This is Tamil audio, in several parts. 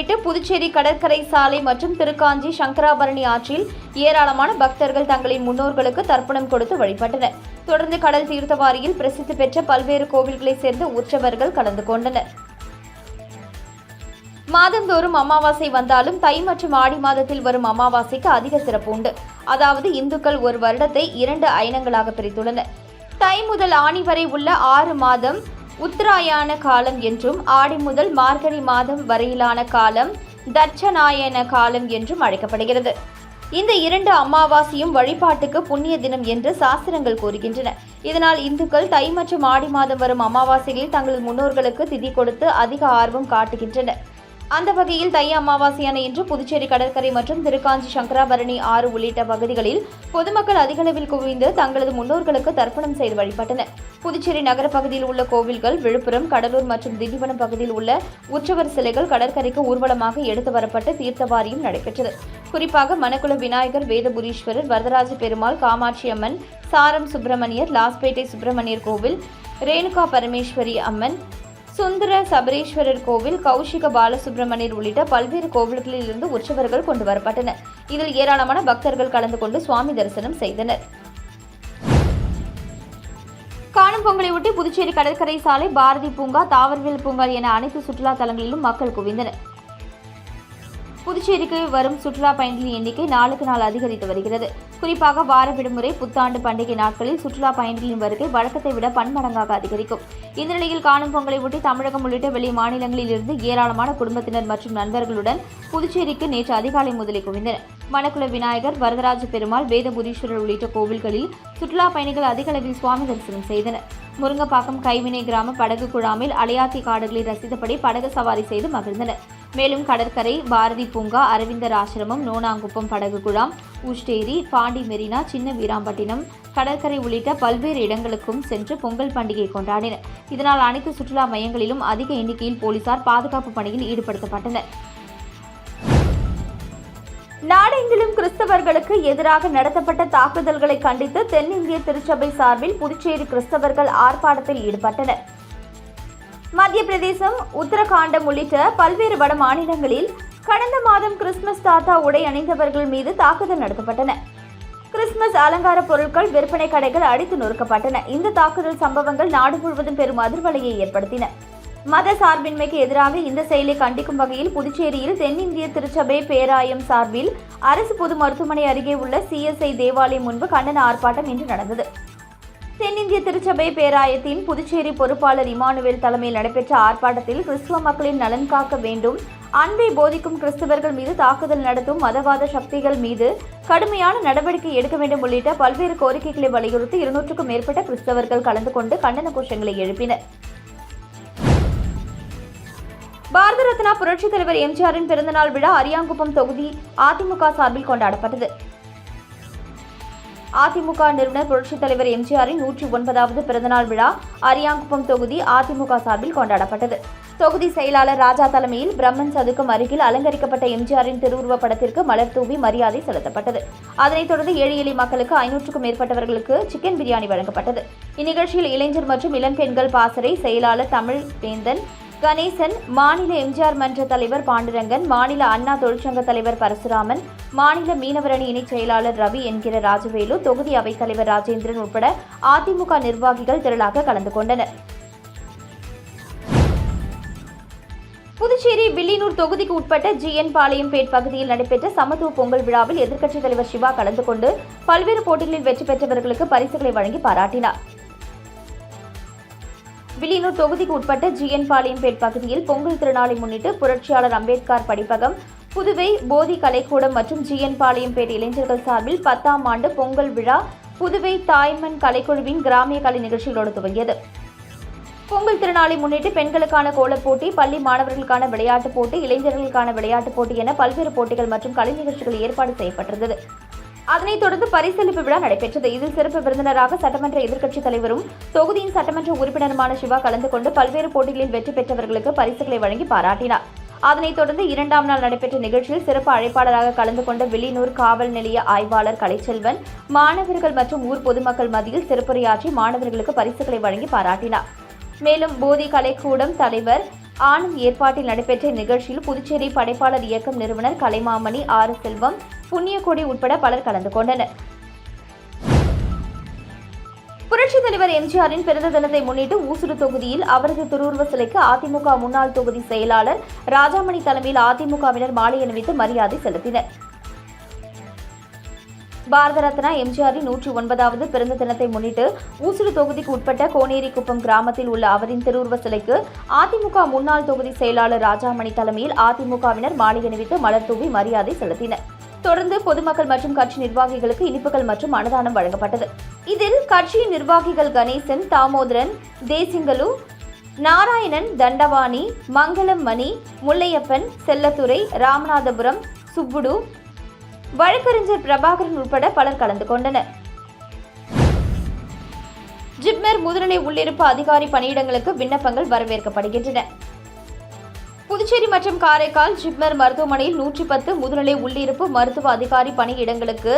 முன்னிட்டு புதுச்சேரி கடற்கரை சாலை மற்றும் திருக்காஞ்சி சங்கராபரணி ஆற்றில் ஏராளமான பக்தர்கள் தங்களின் முன்னோர்களுக்கு தர்ப்பணம் கொடுத்து வழிபட்டனர். தொடர்ந்து கடல் தீர்த்தவாரியில் பிரசித்தி பெற்ற பல்வேறு கோவில்களைச் சேர்ந்த உற்சவர்கள் கலந்து கொண்டனர். மாதந்தோறும் அமாவாசை வந்தாலும் தை மற்றும் ஆடி மாதத்தில் வரும் அமாவாசைக்கு அதிக சிறப்பு உண்டு. அதாவது இந்துக்கள் ஒரு வருடத்தை இரண்டு ஐனங்களாக பிரித்துள்ளனர். தை முதல் ஆணி வரை உள்ள ஆறு மாதம் உத்தராயண காலம் என்றும் ஆடி முதல் மார்கழி மாதம் வரையிலான காலம் தட்சநாயன காலம் என்றும் அழைக்கப்படுகிறது. இந்த இரண்டு அமாவாசையும் வழிபாட்டுக்கு புண்ணிய தினம் என்று சாஸ்திரங்கள் கூறுகின்றன. இதனால் இந்துக்கள் தை மற்றும் ஆடி மாதம் வரும் அமாவாசைகளில் தங்கள் முன்னோர்களுக்கு திதி கொடுத்து அதிக ஆர்வம் காட்டுகின்றனர். அந்த வகையில் தை அமாவாசையான இன்று புதுச்சேரி கடற்கரை மற்றும் திருக்காஞ்சி சங்கராபரணி ஆறு உள்ளிட்ட பகுதிகளில் பொதுமக்கள் அதிகளவில் குவிந்து தங்களது முன்னோர்களுக்கு தர்ப்பணம் செய்து வழிபட்டனர். புதுச்சேரி நகர பகுதியில் உள்ள கோவில்கள் விழுப்புரம் கடலூர் மற்றும் திண்டிவனம் பகுதியில் உள்ள உற்சவர் சிலைகள் கடற்கரைக்கு ஊர்வலமாக எடுத்து வரப்பட்டு தீர்த்தவாரியும் நடைபெற்றது. குறிப்பாக மணக்குள விநாயகர் வேதபுரீஸ்வரர் வரதராஜ பெருமாள் காமாட்சி அம்மன் சாரம் சுப்பிரமணியர் லாஸ்பேட்டை சுப்பிரமணியர் கோவில் ரேணுகா பரமேஸ்வரி அம்மன் சுந்தர சபரீஸ்வரர் கோவில் கௌஷிக பாலசுப்ரமணியர் உள்ளிட்ட பல்வேறு கோவில்களில் இருந்து உற்சவர்கள் கொண்டு வரப்பட்டனர் இதில் ஏராளமான பக்தர்கள் கலந்து கொண்டு சுவாமி தரிசனம் செய்தனர். காணும் பொங்கலை ஒட்டி புதுச்சேரி கடற்கரை சாலை பாரதி பூங்கா தாவரவியல் பூங்கா என அனைத்து சுற்றுலா தலங்களிலும் மக்கள் குவிந்தனர். புதுச்சேரிக்கு வரும் சுற்றுலா பயணிகளின் எண்ணிக்கை நாளுக்கு நாள் அதிகரித்து வருகிறது. குறிப்பாக வார விடுமுறை புத்தாண்டு பண்டிகை நாட்களில் சுற்றுலா பயணிகளின் வருகை வழக்கத்தை விட பன்மடங்காக அதிகரிக்கும். இந்த நிலையில் காணும் பொங்கலை ஒட்டி தமிழகம் உள்ளிட்ட வெளி மாநிலங்களில் இருந்து ஏராளமான குடும்பத்தினர் மற்றும் நண்பர்களுடன் புதுச்சேரிக்கு நேற்று அதிகாலை முதலே குவிந்தனர். மணக்குள விநாயகர் வரதராஜ பெருமாள் வேதபுரீஸ்வரர் உள்ளிட்ட கோவில்களில் சுற்றுலா பயணிகள் அதிக அளவில் சுவாமி தரிசனம் செய்தனர். முருங்கப்பாக்கம் கைவினை கிராம படகு குழாமில் அலையாத்தி காடுகளை ரசித்தபடி படகு சவாரி செய்து மகிழ்ந்தனர். மேலும் கடற்கரை பாரதி பூங்கா அரவிந்தர் ஆசிரமம் நோனாங்குப்பம் படகு குழாம் உஷ்டேரி பாண்டி மெரினா சின்ன வீராம்பட்டினம் கடற்கரை உள்ளிட்ட பல்வேறு இடங்களுக்கும் சென்று பொங்கல் பண்டிகை கொண்டாடினர். இதனால் அனைத்து சுற்றுலா மையங்களிலும் அதிக எண்ணிக்கையில் போலீசார் பாதுகாப்பு பணியில் ஈடுபடுத்தப்பட்டனர். நாடெங்கிலும் கிறிஸ்தவர்களுக்கு எதிராக நடத்தப்பட்ட தாக்குதல்களை கண்டித்து தென்னிந்திய திருச்சபை சார்பில் புதுச்சேரி கிறிஸ்தவர்கள் ஆர்ப்பாட்டத்தில் ஈடுபட்டனர். மத்திய பிரதேசம் உத்தரகாண்டம் உள்ளிட்ட பல்வேறு வட மாநிலங்களில் கடந்த மாதம் கிறிஸ்துமஸ் தாத்தா உடை அணிந்தவர்கள் மீது தாக்குதல் நடத்தப்பட்டன. கிறிஸ்துமஸ் அலங்கார பொருட்கள் விற்பனை கடைகள் அடித்து நொறுக்கப்பட்டன. இந்த தாக்குதல் சம்பவங்கள் நாடு முழுவதும் பெரும் அதிர்வலையை ஏற்படுத்தின. மத சார்பின்மைக்கு எதிராக இந்த செயலை கண்டிக்கும் வகையில் புதுச்சேரியில் தென்னிந்திய திருச்சபை பேராயம் சார்பில் அரசு பொது மருத்துவமனை அருகே உள்ள சிஎஸ்ஐ தேவாலயம் முன்பு கண்டன ஆர்ப்பாட்டம் இன்று நடந்தது. தென்னிந்திய திருச்சபை பேராயத்தின் புதுச்சேரி பொறுப்பாளர் இமானுவேல் தலைமையில் நடைபெற்ற ஆர்ப்பாட்டத்தில் கிறிஸ்துவ மக்களின் நலன் காக்க வேண்டும் அன்பை போதிக்கும் கிறிஸ்தவர்கள் மீது தாக்குதல் நடத்தும் மதவாத சக்திகள் மீது கடுமையான நடவடிக்கை எடுக்க வேண்டும் உள்ளிட்ட பல்வேறு கோரிக்கைகளை வலியுறுத்தி இருநூற்றுக்கும் மேற்பட்ட கிறிஸ்தவர்கள் கலந்து கொண்டு கண்டன கோஷங்களை எழுப்பினர். பாரத ரத்னா புரட்சித் தலைவர் எம்ஜிஆரின் பிறந்தநாள் விழா அரியாங்குப்பம் தொகுதி அதிமுக சார்பில் கொண்டாடப்பட்டது. அதிமுக நிறுவனர் புரட்சித் தலைவர் எம்ஜிஆரின் நூற்றி ஒன்பதாவது பிறந்தநாள் விழா அரியாங்குப்பம் தொகுதி அதிமுக சார்பில் கொண்டாடப்பட்டது. தொகுதி செயலாளர் ராஜா தலைமையில் பிரம்மன் சதுக்கம் அருகில் அலங்கரிக்கப்பட்ட எம்ஜிஆரின் திருவுருவப் படத்திற்கு மலர் தூவி மரியாதை செலுத்தப்பட்டது. அதனைத் தொடர்ந்து ஏழை எளிய மக்களுக்கு ஐநூற்றுக்கும் மேற்பட்டவர்களுக்கு சிக்கன் பிரியாணி வழங்கப்பட்டது. இந்நிகழ்ச்சியில் இளைஞர் மற்றும் இளம்பெண்கள் பாசறை செயலாளர் தமிழ் வேந்தன் கணேசன் மாநில எம்ஜிஆர் மன்ற தலைவர் பாண்டுரங்கன் மாநில அண்ணா தொழிற்சங்க தலைவர் பரசுராமன் மாநில மீனவரணி இணைச் செயலாளர் ரவி என்கிற ராஜவேலு தொகுதி அவைத் தலைவர் ராஜேந்திரன் உட்பட அதிமுக நிர்வாகிகள் திரளாக கலந்து கொண்டனர். புதுச்சேரி வில்லியனூர் தொகுதிக்கு உட்பட்ட ஜிஎன் பாளையம்பேட் பகுதியில் நடைபெற்ற சமத்துவ பொங்கல் விழாவில் எதிர்க்கட்சித் தலைவர் சிவா கலந்து கொண்டு பல்வேறு போட்டிகளில் வெற்றி பெற்றவர்களுக்கு பரிசுகளை வழங்கி பாராட்டினார். வில்லியனூர் தொகுதிக்கு உட்பட்ட ஜிஎன் பாளையம்பேட் பகுதியில் பொங்கல் திருநாளை முன்னிட்டு புரட்சியாளர் அம்பேத்கர் படிப்பகம் புதுவை போதி கலைக்கூடம் மற்றும் ஜிஎன் பாளையம்பேட் இளைஞர்கள் சார்பில் பத்தாம் ஆண்டு பொங்கல் விழா புதுவை தாய்மண் கலைக்குழுவின் கிராமிய கலை நிகழ்ச்சிகளோடு துவங்கியது. பொங்கல் திருநாளை முன்னிட்டு பெண்களுக்கான கோலப் போட்டி பள்ளி மாணவர்களுக்கான விளையாட்டுப் போட்டி இளைஞர்களுக்கான விளையாட்டுப் போட்டி என பல்வேறு போட்டிகள் மற்றும் கலை நிகழ்ச்சிகள் ஏற்பாடு செய்யப்பட்டிருந்தது. அதனைத் தொடர்ந்து பரிசளிப்பு விழா நடைபெற்றது. இதில் சிறப்பு விருந்தினராக சட்டமன்ற எதிர்க்கட்சித் தலைவரும் தொகுதியின் சட்டமன்ற உறுப்பினருமான சிவா கலந்து கொண்டு பல்வேறு போட்டிகளில் வெற்றி பெற்றவர்களுக்கு பரிசுகளை வழங்கி பாராட்டினார். அதனைத் தொடர்ந்து இரண்டாம் நாள் நடைபெற்ற நிகழ்ச்சியில் சிறப்பு அழைப்பாளராக கலந்து கொண்ட வில்லியனூர் காவல் நிலைய ஆய்வாளர் கலைச்செல்வன் மாணவர்கள் மற்றும் ஊர் பொதுமக்கள் மத்தியில் சிறப்புரையாற்றி மாணவர்களுக்கு பரிசுகளை வழங்கி பாராட்டினார். மேலும் போதி கலைக்கூடம் தலைவர் ஆனந்த் ஏற்பாட்டில் நடைபெற்ற நிகழ்ச்சியில் புதுச்சேரி படைப்பாளர் இயக்கம் நிறுவனர் கலைமாமணி ஆர். செல்வம் புண்ணியக்கொடி உட்பட பலர் கலந்து கொண்டனர். புரட்சித் தலைவர் எம்ஜிஆரின் பிறந்த தினத்தை முன்னிட்டு ஊசுடு தொகுதியில் அவரது திருவுருவ சிலைக்கு அதிமுக முன்னாள் தொகுதி செயலாளர் ராஜாமணி தலைமையில் அதிமுகவினர் மாலை அணிவித்து மரியாதை செலுத்தினர். பாரத ரத்னா எம்ஜிஆரின் நூற்றி ஒன்பதாவது பிறந்த தினத்தை முன்னிட்டு ஊசுடு தொகுதிக்கு உட்பட்ட கோனேரிக்குப்பம் கிராமத்தில் உள்ள அவரின் திருவுருவ சிலைக்கு அதிமுக முன்னாள் தொகுதி செயலாளர் ராஜாமணி தலைமையில் அதிமுகவினர் மாலை அணிவித்து மலர் தூவி மரியாதை செலுத்தினர். தொடர்ந்து பொதுமக்கள் மற்றும் கட்சி நிர்வாகிகளுக்கு இனிப்புகள் மற்றும் அன்னதானம் வழங்கப்பட்டது. இதில் கட்சியின் நிர்வாகிகள் கணேசன் தாமோதரன் தேசிங்கலு நாராயணன் தண்டவாணி மங்களம் மணி முல்லையப்பன் செல்லத்துறை ராமநாதபுரம் சுப்புடு வழக்கறிஞர் பிரபாகரன் உட்பட பலர் கலந்து கொண்டனர். ஜிப்மர் முதுநிலை உள்ளிருப்பு அதிகாரி பணியிடங்களுக்கு விண்ணப்பங்கள் வரவேற்கப்படுகின்றன. புதுச்சேரி மற்றும் காரைக்கால் ஜிப்மர் மருத்துவமனையில் நூற்றி பத்து முதுநிலை உள்ளிருப்பு மருத்துவ அதிகாரி பணியிடங்களுக்கு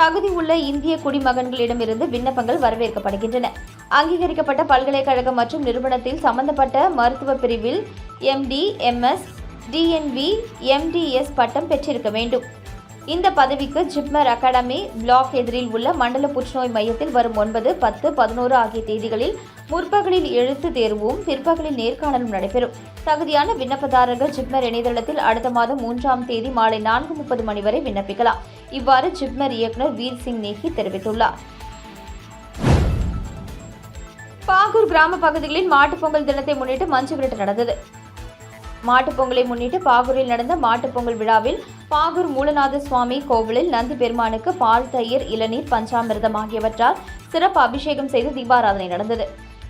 தகுதி உள்ள இந்திய குடிமகன்களிடமிருந்து விண்ணப்பங்கள் வரவேற்கப்படுகின்றன. அங்கீகரிக்கப்பட்ட பல்கலைக்கழகம் மற்றும் நிறுவனத்தில் சம்பந்தப்பட்ட மருத்துவ பிரிவில் எம்டி எம்எஸ் டிஎன்பி எம்டிஎஸ் பட்டம் பெற்றிருக்க வேண்டும். இந்த பதவிக்கு ஜிப்மர் அகாடமி பிளாக் எதிரில் உள்ள மண்டல புற்றுநோய் மையத்தில் வரும் ஒன்பது பத்து பதினோரு ஆகிய தேதிகளில் முற்பகலில் எழுத்து தேர்வும் பிற்பகலில் நேர்காணலும் நடைபெறும். தகுதியான விண்ணப்பதாரர்கள் ஜிப்மர் இணையதளத்தில் அடுத்த மாதம் மூன்றாம் தேதி மாலை நான்கு முப்பது மணி வரை விண்ணப்பிக்கலாம். இவ்வாறு ஜிப்மர் இயக்குநர் வீர் சிங் நேகி தெரிவித்துள்ளார். பாகூர் கிராம பகுதிகளில் மாட்டுப் பொங்கல் தினத்தை முன்னிட்டு மஞ்சு விரட்டு நடந்தது. மாட்டுப் பொங்கலை முன்னிட்டு பாகூரில் நடந்த மாட்டுப் பொங்கல் விழாவில் பாகூர் மூலநாத சுவாமி கோவிலில் நந்தி பெருமானுக்கு பால் தயிர் இளநீர் பஞ்சாமிர்தம் ஆகியவற்றால் சிறப்பு அபிஷேகம் செய்து தீபாராதனை நடந்தது.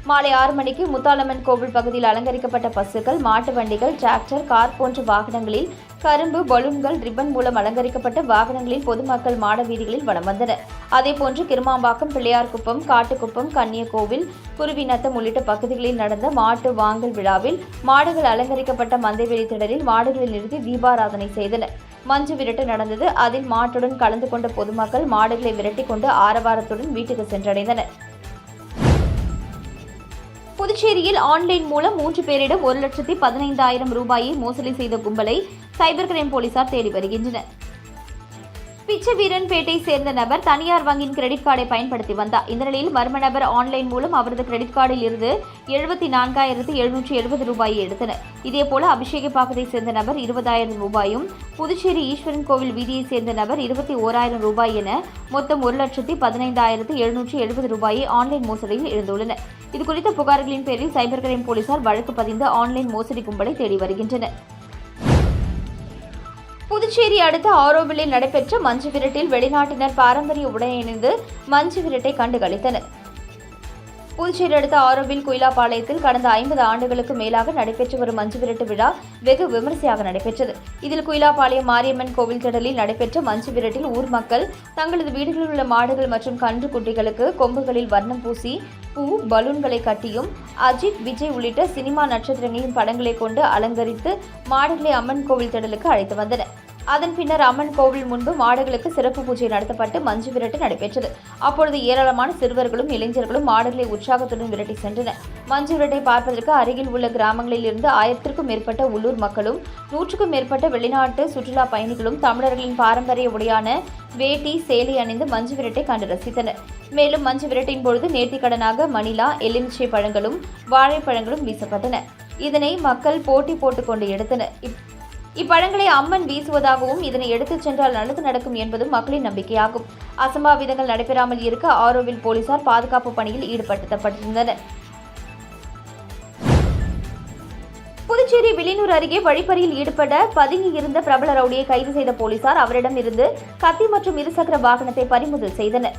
மாலை ஆறு மணிக்கு முத்தாலம்மன் கோவில் பகுதியில் அலங்கரிக்கப்பட்ட பசுக்கள் மாட்டு வண்டிகள் டிராக்டர் கார் போன்ற வாகனங்களில் கரும்பு பலூன்கள் ரிப்பன் மூலம் அலங்கரிக்கப்பட்ட வாகனங்களில் பொதுமக்கள் மாட வீதிகளில் வலம் வந்தனர் அதேபோன்று கிருமாம்பாக்கம் பிள்ளையார்குப்பம் காட்டுக்குப்பம் கன்னியகோவில் குருவிநத்தம் உள்ளிட்ட பகுதிகளில் நடந்த மாட்டு வாங்கல் விழாவில் மாடுகள் அலங்கரிக்கப்பட்ட மந்தைவெளி திடலில் மாடுகளை நிறுத்தி தீபாராதனை செய்தனர். மஞ்சு விரட்டு நடந்தது. அதில் மாட்டுடன் கலந்து கொண்ட பொதுமக்கள் மாடுகளை விரட்டிக் கொண்டு ஆரவாரத்துடன் வீட்டுக்கு சென்றடைந்தனர். புதுச்சேரியில் ஆன்லைன் மூலம் மூன்று பேரிடம் ஒரு லட்சத்தி பதினைந்தாயிரம் ரூபாயை மோசடி செய்த கும்பலை சைபர் கிரைம் போலீசார் தேடி வருகின்றனர். பிச்சவீரன்பேட்டை சேர்ந்த நபர் தனியார் வங்கியின் கிரெடிட் கார்டை பயன்படுத்தி வந்தார். இந்த நிலையில் மர்ம நபர் ஆன்லைன் மூலம் அவரது கிரெடிட் கார்டில் இருந்து எழுபத்தி நான்காயிரத்து எழுநூற்றி எழுபது ரூபாயை எடுத்தனர். இதேபோல அபிஷேகப்பாக்கத்தை சேர்ந்த நபர் இருபதாயிரம் ரூபாயும் புதுச்சேரி ஈஸ்வரன் கோவில் வீதியைச் சேர்ந்த நபர் இருபத்தி ஓராயிரம் ரூபாய் என மொத்தம் ஒரு லட்சத்தி பதினைந்தாயிரத்து எழுநூற்றி எழுபது ரூபாயை ஆன்லைன் மோசடியில் இழந்துள்ளனர். இதுகுறித்த புகார்களின் பேரில் சைபர் கிரைம் போலீசார் வழக்கு பதிந்து ஆன்லைன் மோசடி கும்பலை தேடி வருகின்றனர். புதுச்சேரி அடுத்த ஆரோவிலில் நடைபெற்ற மஞ்சு விரட்டில் வெளிநாட்டினர் பாரம்பரிய உடையணிந்து மஞ்சு விரட்டை கண்டுகளித்தனர் புதுச்சேரி அடுத்த ஆரோவில் குயிலாப்பாளையத்தில் கடந்த ஐம்பது ஆண்டுகளுக்கு மேலாக நடைபெற்று வரும் மஞ்சு விரட்டு விழா வெகு விமரிசையாக நடைபெற்றது. இதில் குயிலாப்பாளையம் மாரியம்மன் கோவில் திடலில் நடைபெற்ற மஞ்சு விரட்டில் ஊர் மக்கள் தங்களது வீடுகளில் உள்ள மாடுகள் மற்றும் கன்று குட்டிகளுக்கு கொம்புகளில் வர்ணம் பூசி பூ பலூன்களை கட்டியும் அஜித் விஜய் உள்ளிட்ட சினிமா நட்சத்திரங்களின் படங்களை கொண்டு அலங்கரித்து மாடுகளை அம்மன் கோவில் திடலுக்கு அழைத்து வந்தனர். அதன் பின்னர் அம்மன் கோவில் முன்பு மாடுகளுக்கு சிறப்பு பூஜை நடத்தப்பட்டு மஞ்சு விரட்டு நடைபெற்றது. அப்பொழுது ஏராளமான சிறுவர்களும் இளைஞர்களும் மாடுகளை உற்சாகத்துடன் விரட்டி சென்றனர். மஞ்சு விரட்டை பார்ப்பதற்கு அருகில் உள்ள கிராமங்களில் இருந்து ஆயிரத்திற்கும் மேற்பட்ட உள்ளூர் மக்களும் நூற்றுக்கும் மேற்பட்ட வெளிநாட்டு சுற்றுலா பயணிகளும் தமிழர்களின் பாரம்பரிய உடையான வேட்டி சேலை அணிந்து மஞ்சு விரட்டை கண்டு ரசித்தனர். மேலும் மஞ்சு விரட்டின் பொழுது நேர்த்திக்கடனாக மணிலா எலுமிச்சை பழங்களும் வாழைப்பழங்களும் வீசப்பட்டன. இதனை மக்கள் போட்டி போட்டுக்கொண்டு எடுத்தனர். இப்பழங்களை அம்மன் வீசுவதாகவும் இதனை எடுத்துச் சென்றால் நல்லது நடக்கும் என்பதும் மக்களின் நம்பிக்கையாகும். அசம்பாவிதங்கள் நடைபெறாமல் இருக்க ஆரோவில் போலீசார் பாதுகாப்பு பணியில் ஈடுபடுத்தப்பட்டிருந்தனர். புதுச்சேரி வில்லியனூர் அருகே வழிப்பறியில் ஈடுபட பதுங்கி இருந்த பிரபல ரவுடியை கைது செய்த போலீசார் அவரிடம் இருந்து கத்தி மற்றும் இருசக்கர வாகனத்தை பறிமுதல் செய்தனர்.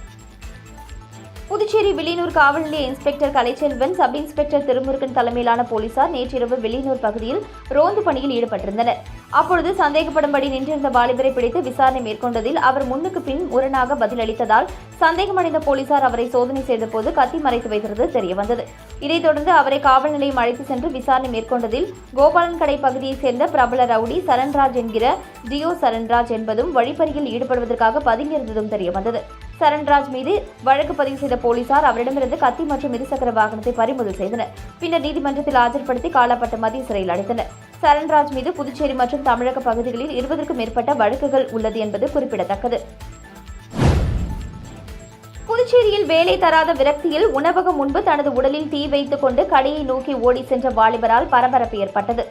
புதுச்சேரி வில்லியனூர் காவல் நிலைய inspector Kalaiselvan sub inspector Thirumurugan தலைமையிலான போலீசார் நேற்றிரவு வில்லியனூர் பகுதியில் ரோந்து பணியில் ஈடுபட்டிருந்தனர். அப்பொழுது சந்தேகப்படும்படி நின்றிருந்த வாலிபரை பிடித்து விசாரணை மேற்கொண்டதில் அவர் முன்னுக்கு பின் முரணாக பதிலளித்ததால் சந்தேகமடைந்த போலீசார் அவரை சோதனை செய்தபோது கத்தி மறைத்து வைத்திருந்தது தெரியவந்தது. இதைத் தொடர்ந்து அவரை காவல் நிலையம் அழைத்து சென்று விசாரணை மேற்கொண்டதில் கோபாலன் கடை பகுதியைச் சேர்ந்த பிரபல ரவுடி சரண்ராஜ் என்கிற ஜியோ சரண்ராஜ் என்பதும் வழிப்பறியில் ஈடுபடுவதற்காக பதுங்கியிருந்ததும் தெரியவந்தது. சரண்ராஜ் மீது வழக்கு பதிவு செய்த போலீசார் அவரிடமிருந்து கத்தி மற்றும் இருசக்கர வாகனத்தை பறிமுதல் செய்தனர். பின்னர் நீதிமன்றத்தில் ஆஜர்படுத்தி காலாப்பட்டு மத்திய சிறையில் அடைத்தனர். சரண்ராஜ் மீது புதுச்சேரி மற்றும் தமிழக பகுதிகளில் இருபதற்கும் மேற்பட்ட வழக்குகள் உள்ளது என்பது குறிப்பிடத்தக்கது. புதுச்சேரியில் வேலை தராத விரக்தியில் உணவகம் முன்பு தனது உடலில் தீ வைத்துக் கொண்டு கடையை நோக்கி ஓடி சென்ற வாலிபரால் பரபரப்பு ஏற்பட்டது.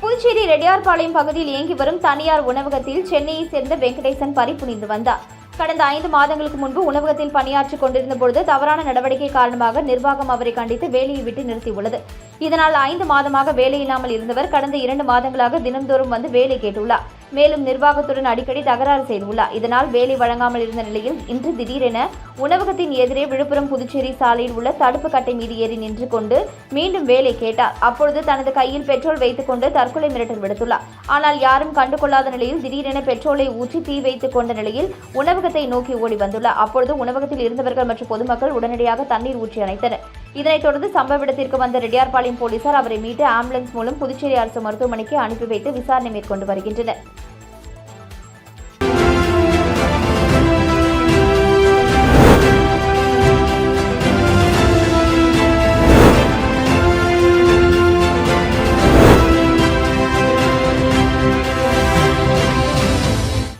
புதுச்சேரி ரெட்டியார்பாளையம் பகுதியில் இயங்கி வரும் தனியார் உணவகத்தில் சென்னையைச் சேர்ந்த வெங்கடேசன் பறிபுனிந்து வந்தார். கடந்த ஐந்து மாதங்களுக்கு முன்பு உணவகத்தில் பணியாற்றிக் கொண்டிருந்த பொழுது தவறான நடவடிக்கை காரணமாக நிர்வாகம் அவரை கண்டித்து வேலையை விட்டு நிறுத்தியுள்ளது. இதனால் ஐந்து மாதமாக வேலையில்லாமல் இருந்தவர் கடந்த இரண்டு மாதங்களாக தினந்தோறும் வந்து வேலை கேட்டுள்ளார். மேலும் நிர்வாகத்துடன் அடிக்கடி தகராறு செய்துள்ளார். இதனால் வேலை வழங்காமல் இருந்த நிலையில் இன்று திடீரென உணவகத்தின் எதிரே விழுப்புரம் புதுச்சேரி சாலையில் உள்ள தடுப்பு கட்டை மீது ஏறி நின்று கொண்டு மீண்டும் வேலை கேட்டார். அப்பொழுது தனது கையில் பெட்ரோல் வைத்துக் கொண்டு தற்கொலை மிரட்டல் விடுத்துள்ளார். ஆனால் யாரும் கண்டுகொள்ளாத நிலையில் திடீரென பெட்ரோலை ஊற்றி தீ வைத்துக் கொண்ட நிலையில் உணவகத்தை நோக்கி ஓடி வந்துள்ளார். அப்பொழுது உணவகத்தில் இருந்தவர்கள் மற்றும் பொதுமக்கள் உடனடியாக தண்ணீர் ஊற்றி அணைத்தனர். இதனைத் தொடர்ந்து சம்பவ இடத்திற்கு வந்த ரெட்டியார்பாளையம் போலீசார் அவரை மீட்டு ஆம்புலன்ஸ் மூலம் புதுச்சேரி அரசு மருத்துவமனைக்கு அனுப்பி வைத்து விசாரணை மேற்கொண்டு வருகின்றனர்.